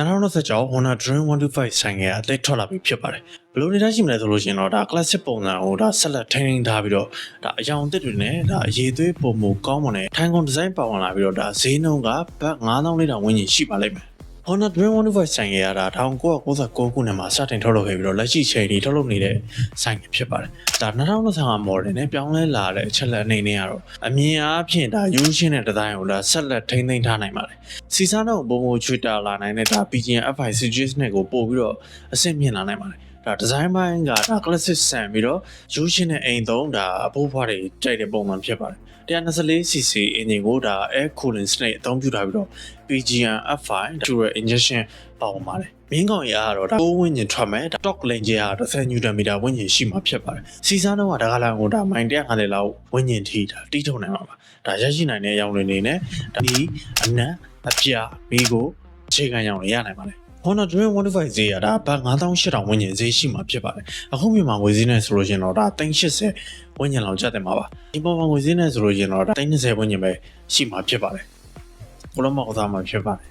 2026 Honda Dream 125ဆိုင်ကအသက်ထွက်လာပြီဖြစ်ပါတယ်ဘယ်လိုနေထိုင်ရှိမလဲဆိုလို့ရှိရင်တော့ဒါ classic ပုံစံကိုဒါဆက်လက်ထိန်းသိမ်းထားပြီးတော့ဒါအယောင်အသစ်တွေနဲ့ဒါအရေးသွေးပုံမူကောင်းမွန်တဲ့ထိုင်ကွန်ဒီဇိုင်းပါဝင်လာပြီးတော့ဒါဈေးနှုန်းကဘတ်9000လေးတောင်ဝန်းကျင်ရှိပါလိမ့်မယ် Honda Dream 125ဆိုင်ရတာ1996ခုနှစ်မှာစတင်ထုတ်လုပ်ခဲ့ပြီးတော့လက်ရှိချိန်ထိထုတ်လုပ်နေတဲ့ဆိုင်ဖြစ်ပါတယ်။ဒါ2025 model နဲ့ပြောင်းလဲလာတဲ့အချက်လက်အနေနဲ့ကတော့အမြင်အားဖြင့်ဒါယူရှင်းတဲ့ဒီဇိုင်းကိုဒါဆက်လက်ထိန်းသိမ်းထားနိုင်ပါတယ်။စီစားတော့ပုံပုံချွေတာလာနိုင်တဲ့ဒါ PGM F5 series နဲ့ကိုပို့ပြီးတော့အဆင့်မြင့်လာနိုင်ပါတယ်။ဒါဒီဇိုင်းပိုင်းကဒါ classic ဆန်ပြီးတော့ယူရှင်းတဲ့အိမ်သုံးဒါအဖိုးဖွားတွေကြိုက်တဲ့ပုံစံဖြစ်ပါတယ်။ 124cc အင်ဂျင်ကိုဒါ air cooling စနစ်အသုံးပြုထားပြီးတော့ PGM F5 dual injection ပါဝင်ပါတယ်။မင်းကောင်ရကတော့ဒါ6ဝန်းကျင်ထွက်မယ်။ top lane ကြီးကတော့10 Newton meter ဝန်းကျင်ရှိမှာဖြစ်ပါတယ်။စီစားတော့ကဒါကလည်းဟိုဒါမိုင်150လောက်ဝန်းကျင်ထိဒါတီးထုံနိုင်မှာပါ။ဒါရရှိနိုင်တဲ့ရောင်တွေနေနဲ့ဒါဒီအနက်အပြမီးကိုအခြေခံရောင်တွေရနိုင်ပါတယ်။ Honda Dream 125ဈေးရတာဘတ်9800ဝန်းကျင်ဈေးရှိမှာဖြစ်ပါတယ်။အခုမြန်မာငွေဈေးနဲ့ဆိုလို့ရှိရင်တော့ဒါ380ဝန်းကျင်လောက်ကျတယ်မှာပါ။ဒီပေါ်မှာငွေဈေးနဲ့ဆိုလို့ရှိရင်တော့ဒါ320ဝန်းကျင်ပဲရှိမှာဖြစ်ပါတယ်။ကိုလုံးမောက်ကစားမှာဖြစ်ပါတယ်